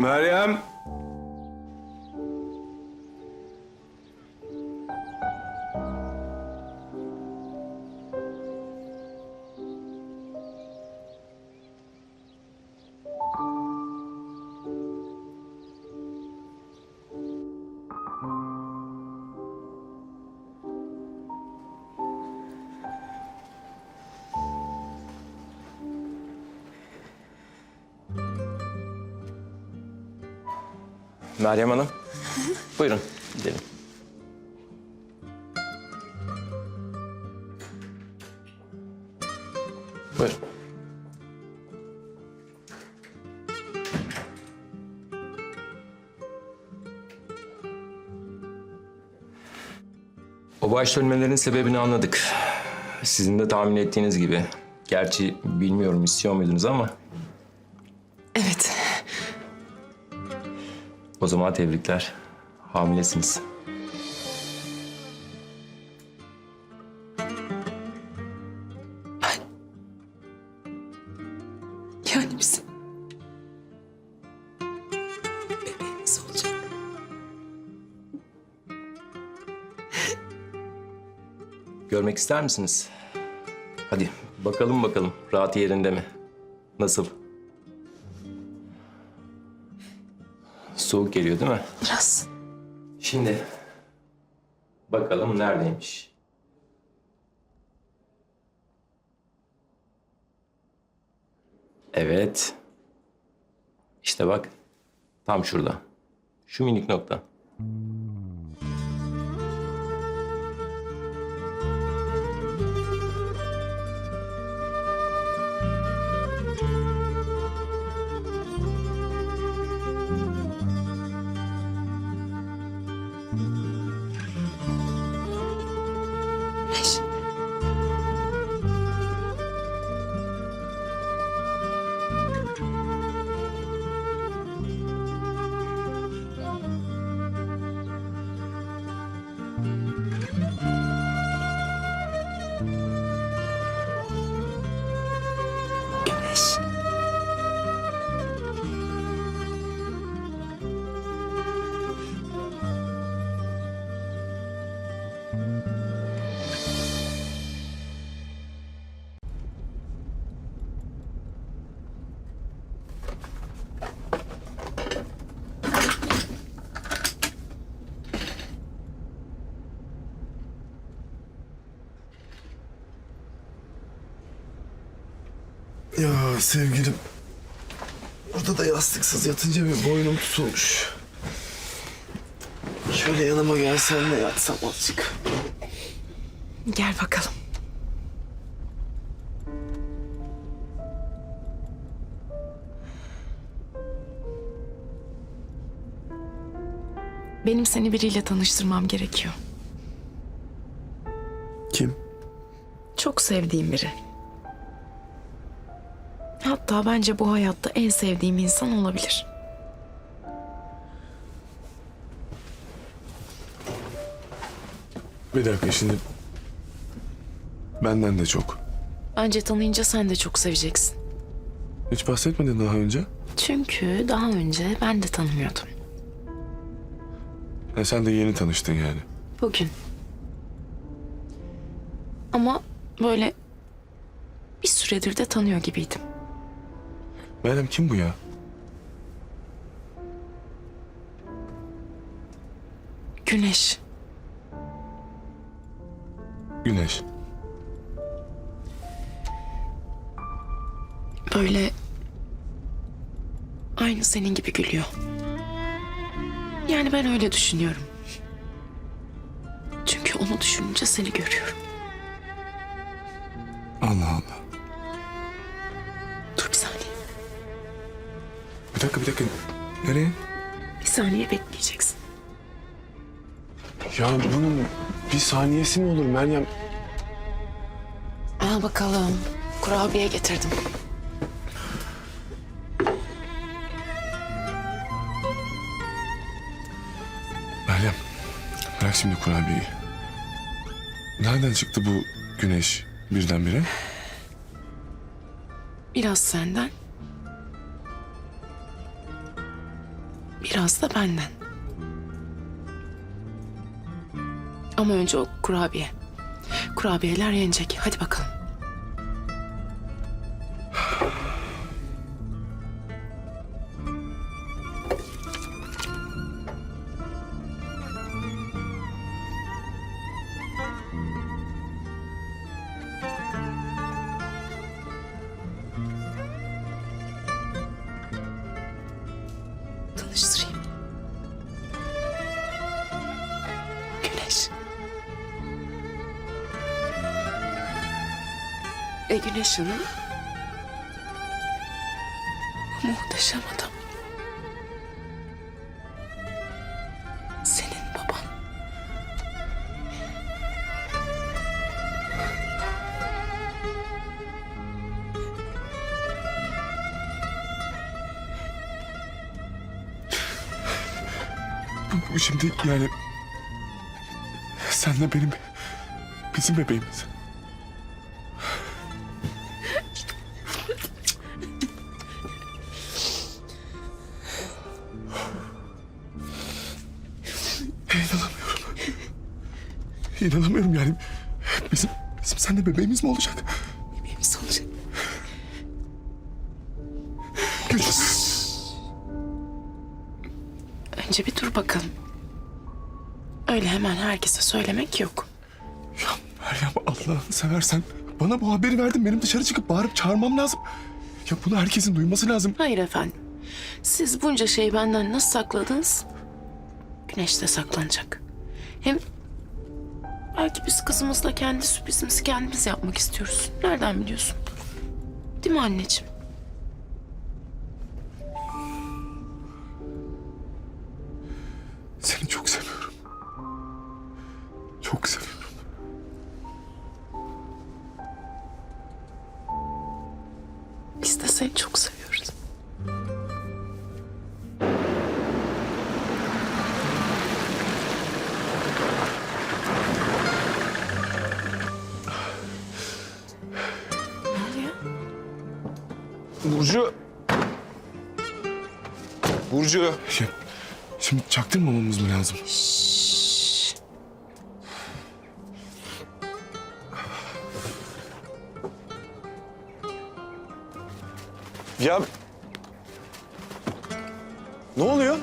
Meryem. Meryem Hanım. Buyurun gidelim. Buyurun. O baş dönmelerin sebebini anladık. Sizin de tahmin ettiğiniz gibi. Gerçi bilmiyorum istiyor muydunuz ama o zaman tebrikler. Hamilesiniz. Yani bizim bebeğimiz olacak. Görmek ister misiniz? Hadi bakalım bakalım rahat yerinde mi? Nasıl? Soğuk geliyor değil mi? Biraz. Şimdi bakalım neredeymiş? Evet. İşte bak. Tam şurada. Şu minik nokta. Beş. Ya sevgilim. Burada da yastıksız yatınca bir boynum tutulmuş. Şöyle yanıma gelsen de yatsam azıcık. Gel bakalım. Benim seni biriyle tanıştırmam gerekiyor. Kim? Çok sevdiğim biri. Hatta bence bu hayatta en sevdiğim insan olabilir. Bir dakika şimdi. Benden de çok. Bence tanıyınca sen de çok seveceksin. Hiç bahsetmedin daha önce. Çünkü daha önce ben de tanımıyordum. Ha, sen de yeni tanıştın yani. Bugün. Ama böyle bir süredir de tanıyor gibiydim. Meryem kim bu ya? Güneş. Güneş. Böyle aynı senin gibi gülüyor. Yani ben öyle düşünüyorum. Çünkü onu düşününce seni görüyorum. Allah Allah. Bir dakika bir dakika. Nereye? Bir saniye bekleyeceksin. Ya bunun bir saniyesi mi olur Meryem? Al bakalım. Kurabiye getirdim. Meryem bırak şimdi kurabiyeyi. Nereden çıktı bu güneş birdenbire? Biraz senden, Biraz da benden. Ama önce o kurabiye. Kurabiyeler yenecek. Hadi bakalım. E Güneş Hanım. Muhteşem adam. Senin baban. Bu şimdi yani... Senle benim... Bizim bebeğimiz. İnanamıyorum yani. Bizim, bizim seninle bebeğimiz mi olacak? Bebeğimiz olacak. Güç. Önce bir dur bakalım. Öyle hemen herkese söylemek yok. Ya Meryem Allah'ını seversen bana bu haberi verdin. Benim dışarı çıkıp bağırıp çağırmam lazım. Ya bunu herkesin duyması lazım. Hayır efendim. Siz bunca şeyi benden nasıl sakladınız? Güneş de saklanacak. Hem belki biz kızımızla kendi sürprizimizi kendimiz yapmak istiyoruz. Nereden biliyorsun? Değil mi anneciğim? Seni çok seviyorum. Çok seviyorum. Biz de seni çok seviyoruz. Burcu. Şey, şimdi çaktırmamamız mı lazım? Ya... Ne oluyor?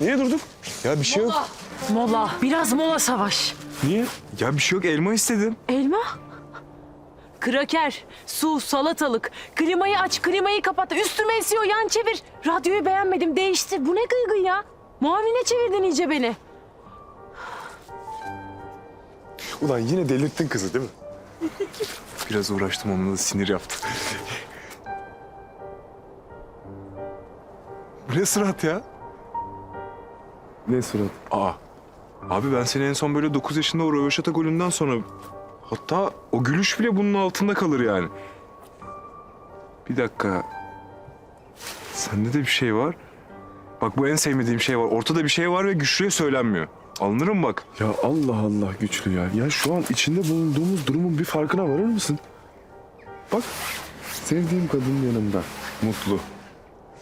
Niye durduk? Ya bir şey yok. Mola. Biraz mola savaş. Niye? Ya bir şey yok. Elma istedim. Elma. Kraker, su, salatalık. Klimayı aç, klimayı kapat. Üstüme esiyor, yan çevir. Radyoyu beğenmedim, değiştir. Bu ne gıygıy ya? Muavine çevirdin iyice beni. Ulan yine delirttin kızı değil mi? Biraz uğraştım onunla da sinir yaptı. Bu ne surat ya? Ne surat? Aa. Abi ben seni en son böyle 9 yaşında o Röveşata golünden sonra... Hatta o gülüş bile bunun altında kalır yani. Bir dakika. Sende de bir şey var. Bak bu en sevmediğim şey var. Ortada bir şey var ve güçlüye söylenmiyor. Alınırım bak. Ya Allah Allah güçlü ya. Ya şu an içinde bulunduğumuz durumun bir farkına varır mısın? Bak sevdiğim kadın yanımda. Mutlu.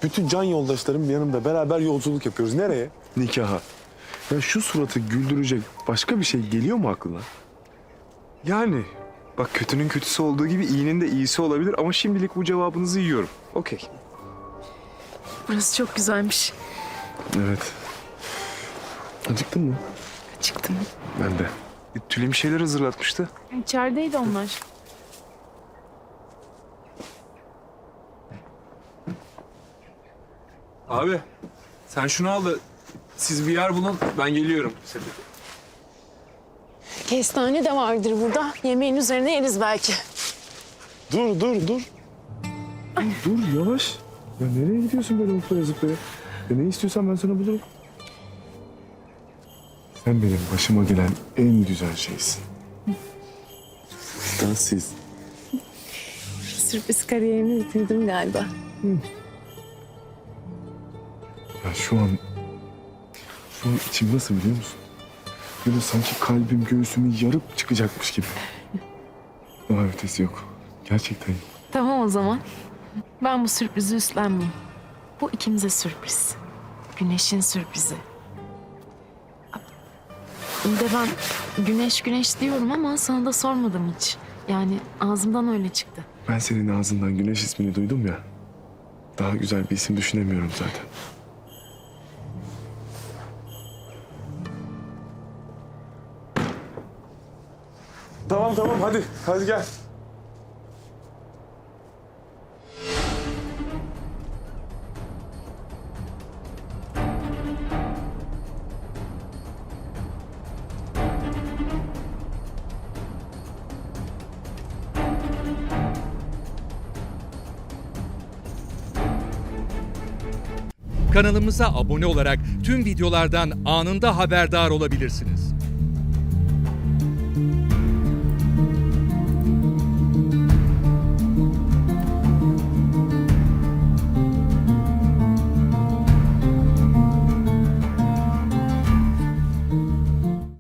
Bütün can yoldaşlarım yanımda beraber yolculuk yapıyoruz. Nereye? Nikaha. Ya şu suratı güldürecek başka bir şey geliyor mu aklına? Yani bak kötünün kötüsü olduğu gibi iyinin de iyisi olabilir ama şimdilik bu cevabınızı yiyorum. Okey. Burası çok güzelmiş. Evet. Acıktın mı? Çıktım. Ben de. E, Tülin bir şeyler hazırlatmıştı. İçerideydi onlar. Abi sen şunu al da siz bir yer bulun ben geliyorum. Kestane de vardır burada. Yemeğin üzerine yeriz belki. Dur dur dur. dur yavaş. Ya nereye gidiyorsun böyle hoplaya zıplaya? Ya ne istiyorsan ben sana bulurum. Sen benim başıma gelen en güzel şeysin. Daha siz. Sürpriz kariyerimi bitirdim galiba. Ya şu an... Şu an içim nasıl biliyor musun? Böyle sanki kalbim göğsümü yarıp çıkacakmış gibi. Daha ötesi yok. Gerçekten yok. Tamam o zaman. Ben bu sürprizi üstlenmeyeyim. Bu ikimize sürpriz. Güneşin sürprizi. De ben güneş güneş diyorum ama sana da sormadım hiç. Yani ağzımdan öyle çıktı. Ben senin ağzından Güneş ismini duydum ya. Daha güzel bir isim düşünemiyorum zaten. Tamam tamam hadi. Hadi gel. Kanalımıza abone olarak tüm videolardan anında haberdar olabilirsiniz.